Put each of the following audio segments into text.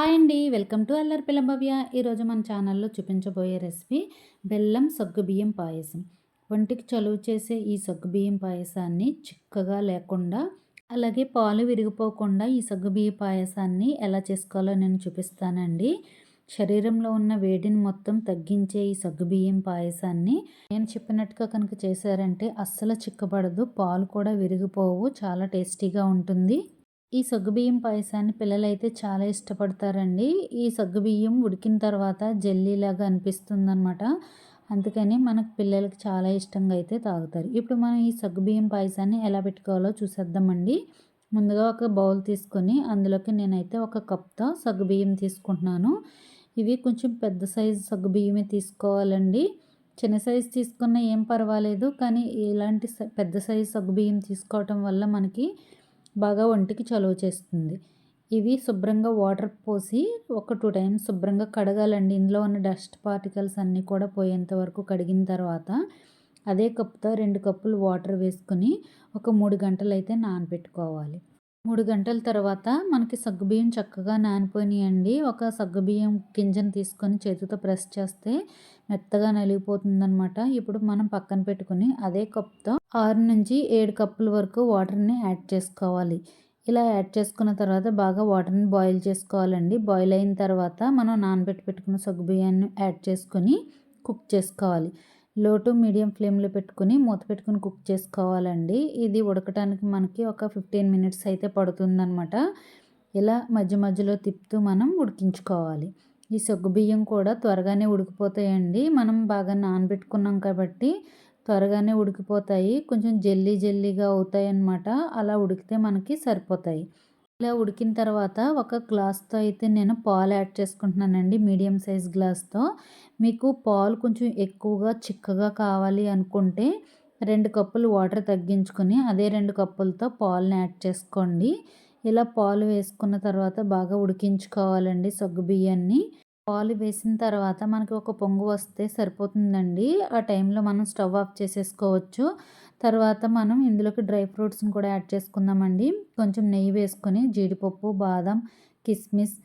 Hi అండి. Welcome to అల్లరి పిల్లభవ్య ఈరోజు మన ఛానల్లో చూపించబోయే రెసిపీ బెల్లం సగ్గుబియ్యం పాయసం. ఒంటికి చలువ చేసే ఈ సగ్గుబియ్యం పాయసాన్ని చిక్కగా లేకుండా అలాగే పాలు విరిగిపోకుండా ఈ సగ్గుబియ్య పాయసాన్ని ఎలా చేసుకోవాలో నేను చూపిస్తానండి. శరీరంలో ఉన్న వేడిని మొత్తం తగ్గించే ఈ సగ్గుబియ్యం పాయసాన్ని నేను చెప్పినట్టుగా కనుక చేశారంటే అస్సలు చిక్కబడదు పాలు కూడా విరిగిపోవు చాలా టేస్టీగా ఉంటుంది. ఈ సగ్గుబియ్యం పాయసాన్ని పిల్లలైతే చాలా ఇష్టపడతారండి. ఈ సగ్గుబియ్యం ఉడికిన తర్వాత జెల్లీలాగా అనిపిస్తుందన్నమాట. అందుకని మనకు పిల్లలకి చాలా ఇష్టంగా అయితే తాగుతారు. ఇప్పుడు మనం ఈ సగ్గుబియ్యం పాయసాన్ని ఎలా పెట్టుకోవాలో చూసేద్దామండి. ముందుగా ఒక బౌల్ తీసుకొని అందులోకి నేనైతే ఒక కప్తో సగ్గుబియ్యం తీసుకుంటున్నాను. ఇవి కొంచెం పెద్ద సైజు సగ్గుబియ్యమే తీసుకోవాలండి. చిన్న సైజు తీసుకున్న ఏం పర్వాలేదు కానీ ఇలాంటి పెద్ద సైజు సగ్గుబియ్యం తీసుకోవటం వల్ల మనకి బాగా ఒంటికి చలువ చేస్తుంది. ఇవి శుభ్రంగా వాటర్ పోసి ఒక టూ టైమ్స్ శుభ్రంగా కడగాలండి. ఇందులో ఉన్న డస్ట్ పార్టికల్స్ అన్నీ కూడా పోయేంత వరకు కడిగిన తర్వాత అదే కప్పుతో రెండు కప్పులు వాటర్ వేసుకుని ఒక మూడు గంటలు అయితే నానబెట్టుకోవాలి మూడు గంటల తర్వాత మనకి సగ్గుబియ్యం చక్కగా నానిపోయినాయండి. ఒక సగ్గుబియ్యం గింజను తీసుకొని చేతితో ప్రెస్ చేస్తే మెత్తగా నలిగిపోతుందనమాట ఇప్పుడు మనం పక్కన పెట్టుకుని అదే కప్తో ఆరు నుంచి ఏడు కప్పుల వరకు వాటర్ని యాడ్ చేసుకోవాలి. ఇలా యాడ్ చేసుకున్న తర్వాత బాగా వాటర్ని బాయిల్ చేసుకోవాలండి. బాయిల్ అయిన తర్వాత మనం నానబెట్టి పెట్టుకున్న సగ్గుబియ్యాన్ని యాడ్ చేసుకొని కుక్ చేసుకోవాలి. లో టు మీడియం ఫ్లేమ్లో పెట్టుకుని మూత పెట్టుకుని కుక్ చేసుకోవాలండి. ఇది ఉడకటానికి మనకి ఒక ఫిఫ్టీన్ మినిట్స్ అయితే పడుతుందనమాట ఇలా మధ్య మధ్యలో తిప్పుతూ మనం ఉడికించుకోవాలి. ఈ సగ్గుబియ్యం కూడా త్వరగానే ఉడికిపోతాయండి. మనం బాగా నానబెట్టుకున్నాం కాబట్టి త్వరగానే ఉడికిపోతాయి. కొంచెం జల్లీ జల్లీగా అవుతాయి అన్నమాట అలా ఉడికితే మనకి సరిపోతాయి. ఇలా ఉడికిన తర్వాత ఒక గ్లాస్తో అయితే నేను పాలు యాడ్ చేసుకుంటున్నానండి మీడియం సైజ్ గ్లాస్తో. మీకు పాలు కొంచెం ఎక్కువగా చిక్కగా కావాలి అనుకుంటే రెండు కప్పులు వాటర్ తగ్గించుకొని అదే రెండు కప్పులతో పాలను యాడ్ చేసుకోండి. ఇలా పాలు వేసుకున్న తర్వాత బాగా ఉడికించుకోవాలండి సగ్గు బియ్యాన్ని. పాలు వేసిన తర్వాత మనకి ఒక పొంగు వస్తే సరిపోతుందండి. ఆ టైంలో మనం స్టవ్ ఆఫ్ చేసేసుకోవచ్చు. తర్వాత మనం ఇందులోకి డ్రై ఫ్రూట్స్ని కూడా యాడ్ చేసుకుందామండి. కొంచెం నెయ్యి వేసుకొని జీడిపప్పు బాదం కిస్మిస్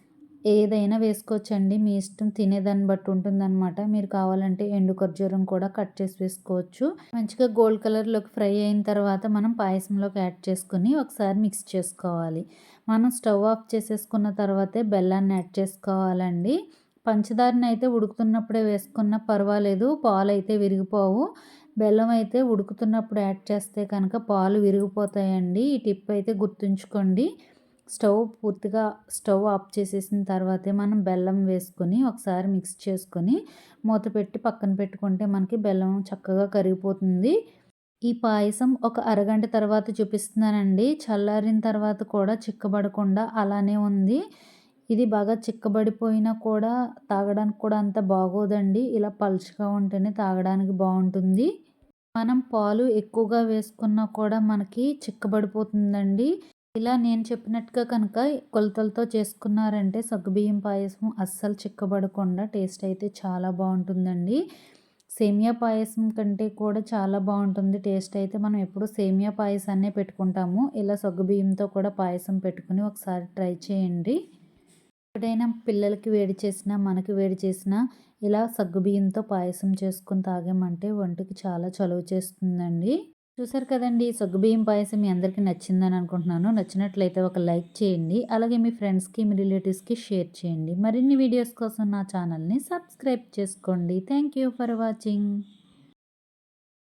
ఏదైనా వేసుకోవచ్చండి. మీ ఇష్టం తినేదాన్ని బట్టి ఉంటుందన్నమాట. మీరు కావాలంటే ఎండు ఖర్జూరం కూడా కట్ చేసి వేసుకోవచ్చు. మంచిగా గోల్డ్ కలర్లోకి ఫ్రై అయిన తర్వాత మనం పాయసంలోకి యాడ్ చేసుకుని ఒకసారి మిక్స్ చేసుకోవాలి. మనం స్టవ్ ఆఫ్ చేసేసుకున్న తర్వాతే బెల్లాన్ని యాడ్ చేసుకోవాలండి. పంచదారని అయితే ఉడుకుతున్నప్పుడే వేసుకున్న పర్వాలేదు పాలు అయితే విరిగిపోవు. బెల్లం అయితే ఉడుకుతున్నప్పుడు యాడ్ చేస్తే కనుక పాలు విరిగిపోతాయండి. ఈ టిప్ అయితే గుర్తుంచుకోండి. స్టవ్ పూర్తిగా స్టవ్ ఆఫ్ చేసేసిన తర్వాతే మనం బెల్లం వేసుకొని ఒకసారి మిక్స్ చేసుకొని మూత పెట్టి పక్కన పెట్టుకుంటే మనకి బెల్లం చక్కగా కరిగిపోతుంది. ఈ పాయసం ఒక అరగంట తర్వాత చూపిస్తున్నానండి. చల్లారిన తర్వాత కూడా చిక్కబడకుండా అలానే ఉంది. ఇది బాగా చిక్కబడిపోయినా కూడా తాగడానికి కూడా అంత బాగోదండి. ఇలా పలుచగా ఉంటేనే తాగడానికి బాగుంటుంది. మనం పాలు ఎక్కువగా వేసుకున్నా కూడా మనకి చిక్కబడిపోతుందండి. ఇలా నేను చెప్పినట్టుగా కనుక కొలతలతో చేసుకున్నారంటే సగ్గుబియ్యం పాయసం అస్సలు చిక్కబడకుండా టేస్ట్ అయితే చాలా బాగుంటుందండి. సేమియా పాయసం కంటే కూడా చాలా బాగుంటుంది టేస్ట్ అయితే. మనం ఎప్పుడు సేమియా పాయసాన్నే పెట్టుకుంటాము. ఇలా సగ్గుబియ్యంతో కూడా పాయసం పెట్టుకుని ఒకసారి ట్రై చేయండి. ఎప్పుడైనా పిల్లలకి వేడి చేసినా మనకి వేడి చేసినా ఇలా సగ్గుబియ్యంతో పాయసం చేసుకుని తాగామంటే ఒంటికి చాలా చలువ చేస్తుందండి. చూసారు కదండి సగ్గుబియ్యం పాయసం మీ అందరికీ నచ్చిందని అనుకుంటున్నాను. నచ్చినట్లయితే ఒక లైక్ చేయండి అలాగే మీ ఫ్రెండ్స్కి మీ రిలేటివ్స్కి షేర్ చేయండి. మరిన్ని వీడియోస్ కోసం నా ఛానల్ని సబ్స్క్రైబ్ చేసుకోండి. Thank you for watching.